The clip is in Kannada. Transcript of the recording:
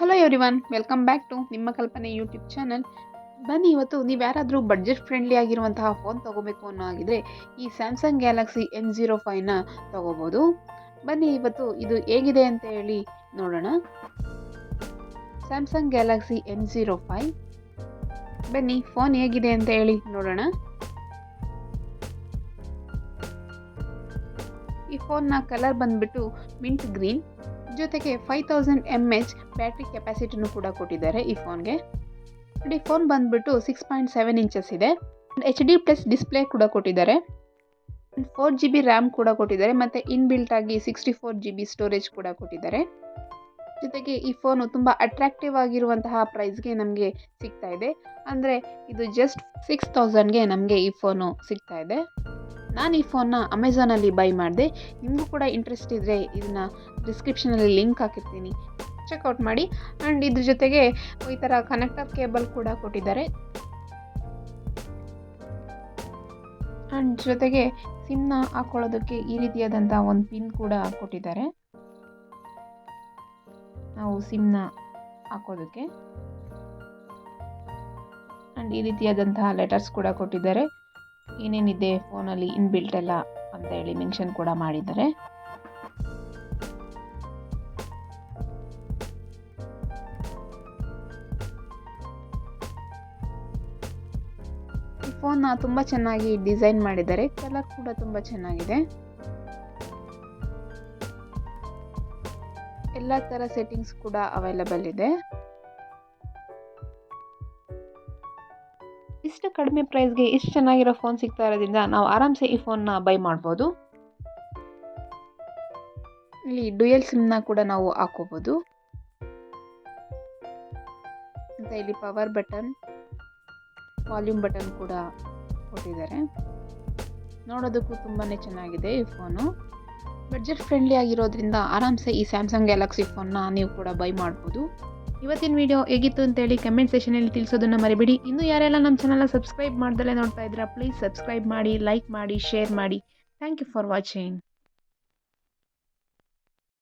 Hello everyone welcome back to ನಿಮ್ಮ ಕಲ್ಪನೆ ಯೂಟ್ಯೂಬ್ ಚಾನಲ್ ಬನ್ನಿ, ಇವತ್ತು ನೀವು ಯಾರಾದರೂ ಬಡ್ಜೆಟ್ ಫ್ರೆಂಡ್ಲಿ ಆಗಿರುವಂತಹ ಫೋನ್ ತೊಗೋಬೇಕು ಅನ್ನೋ ಆಗಿದ್ರೆ ಈ ಸ್ಯಾಮ್ಸಂಗ್ ಗ್ಯಾಲಕ್ಸಿ ಎಂ ಜೀರೋ ಫೈವ್ನ ತೊಗೋಬೋದು. ಬನ್ನಿ, ಇವತ್ತು ಇದು ಹೇಗಿದೆ ಅಂತ ಹೇಳಿ ನೋಡೋಣ. Samsung Galaxy M zero five ಬನ್ನಿ ಫೋನ್ ಹೇಗಿದೆ ಅಂತ ಹೇಳಿ ನೋಡೋಣ. ಈ ಫೋನ್ನ ಕಲರ್ ಬಂದ್ಬಿಟ್ಟು ಮಿಂಟ್ ಗ್ರೀನ್ ಜೊತೆಗೆ five thousand M H battery ಕೆಪಾಸಿಟಿನೂ ಕೂಡ ಕೊಟ್ಟಿದ್ದಾರೆ ಈ ಫೋನ್ಗೆ ನೋಡಿ ಫೋನ್ ಬಂದುಬಿಟ್ಟು ಸಿಕ್ಸ್ ಪಾಯಿಂಟ್ ಸೆವೆನ್ ಇಂಚಸ್ ಇದೆ. ಎಚ್ ಡಿ ಪ್ಲಸ್ ಡಿಸ್ಪ್ಲೇ ಕೂಡ ಕೊಟ್ಟಿದ್ದಾರೆ. ಫೋರ್ ಜಿ ಬಿ ರ್ಯಾಮ್ ಕೂಡ ಕೊಟ್ಟಿದ್ದಾರೆ. ಮತ್ತು ಇನ್ಬಿಲ್ಟ್ ಆಗಿ sixty four G B storage ಕೂಡ ಕೊಟ್ಟಿದ್ದಾರೆ. ಜೊತೆಗೆ ಈ ಫೋನು ತುಂಬ ಅಟ್ರಾಕ್ಟಿವ್ ಆಗಿರುವಂತಹ ಪ್ರೈಸ್ಗೆ ನಮಗೆ ಸಿಗ್ತಾ ಇದೆ. ಅಂದರೆ ಇದು ಜಸ್ಟ್ ಸಿಕ್ಸ್ ತೌಸಂಡ್ಗೆ ನಮಗೆ ಈ ಫೋನು ಸಿಗ್ತಾ ಇದೆ. ನಾನು ಈ ಫೋನ್ನ ಅಮೆಝಾನಲ್ಲಿ ಬೈ ಮಾಡಿದೆ. ನಿಮಗೂ ಕೂಡ ಇಂಟ್ರೆಸ್ಟ್ ಇದ್ದರೆ ಇದನ್ನು ಡಿಸ್ಕ್ರಿಪ್ಷನಲ್ಲಿ ಲಿಂಕ್ ಹಾಕಿರ್ತೀನಿ. ಚೆಕ್ಔಟ್ ಮಾಡಿ. ಆ್ಯಂಡ್ ಇದ್ರ ಜೊತೆಗೆ ಈ ಥರ ಕನೆಕ್ಟರ್ ಕೇಬಲ್ ಕೂಡ ಕೊಟ್ಟಿದ್ದಾರೆ. ಆ್ಯಂಡ್ ಜೊತೆಗೆ ಸಿಮ್ನ ಹಾಕ್ಕೊಳ್ಳೋದಕ್ಕೆ ಈ ರೀತಿಯಾದಂಥ ಒಂದು ಪಿನ್ ಕೂಡ ಕೊಟ್ಟಿದ್ದಾರೆ. ನಾವು ಸಿಮ್ನ ಹಾಕೋದಕ್ಕೆ. ಆ್ಯಂಡ್ ಈ ರೀತಿಯಾದಂತಹ ಲೆಟರ್ಸ್ ಕೂಡ ಕೊಟ್ಟಿದ್ದಾರೆ. ಏನೇನಿದೆ ಫೋನಲ್ಲಿ ಇನ್ಬಿಲ್ಟ್ ಎಲ್ಲ ಅಂತ ಹೇಳಿ ಮೆನ್ಷನ್ ಕೂಡ ಮಾಡಿದ್ದಾರೆ. ಈ ಫೋನ್ನ ತುಂಬ ಚೆನ್ನಾಗಿ ಡಿಸೈನ್ ಮಾಡಿದ್ದಾರೆ. ಕಲರ್ ಕೂಡ ತುಂಬ ಚೆನ್ನಾಗಿದೆ. ಎಲ್ಲ ಥರ ಸೆಟ್ಟಿಂಗ್ಸ್ ಕೂಡ ಅವೈಲಬಲ್ ಇದೆ. ಇಷ್ಟು ಕಡಿಮೆ ಪ್ರೈಸ್ಗೆ ಇಷ್ಟು ಚೆನ್ನಾಗಿರೋ ಫೋನ್ ಸಿಗ್ತಾ ಇರೋದ್ರಿಂದ ನಾವು ಆರಾಮ್ಸೆ ಈ ಫೋನ್ನ ಬೈ ಮಾಡ್ಬೋದು. ಇಲ್ಲಿ ಡುಯಲ್ ಸಿಮ್ನ ಕೂಡ ನಾವು ಹಾಕೋಬೋದು. ಮತ್ತು ಇಲ್ಲಿ ಪವರ್ ಬಟನ್ ವಾಲ್ಯೂಮ್ ಬಟನ್ ಕೂಡ ಕೊಟ್ಟಿದ್ದಾರೆ. ನೋಡೋದಕ್ಕೂ ತುಂಬಾ ಚೆನ್ನಾಗಿದೆ ಈ ಫೋನು ಬಡ್ಜೆಟ್ ಫ್ರೆಂಡ್ಲಿ ಆಗಿರೋದ್ರಿಂದ ಆರಾಮ್ಸೆ ಈ ಸ್ಯಾಮ್ಸಂಗ್ ಗ್ಯಾಲಕ್ಸಿ ಫೋನ್ನ ನೀವು ಕೂಡ ಬೈ ಮಾಡ್ಬೋದು. ಇವತ್ತಿನ ವಿಡಿಯೋ ಹೇಗಿತ್ತು ಅಂತೇಳಿ ಕಮೆಂಟ್ ಸೆಷನಲ್ಲಿ ತಿಳಿಸೋದನ್ನು ಮರಿಬೇಡಿ. ಇನ್ನೂ ಯಾರೆಲ್ಲ ನಮ್ಮ ಚಾನಲ್ನ ಸಬ್ಸ್ಕ್ರೈಬ್ ಮಾಡ್ದಲೇ ನೋಡ್ತಾ ಇದ್ದೀರಾ ಪ್ಲೀಸ್ ಸಬ್ಸ್ಕ್ರೈಬ್ ಮಾಡಿ ಲೈಕ್ ಮಾಡಿ ಶೇರ್ ಮಾಡಿ. Thank you for watching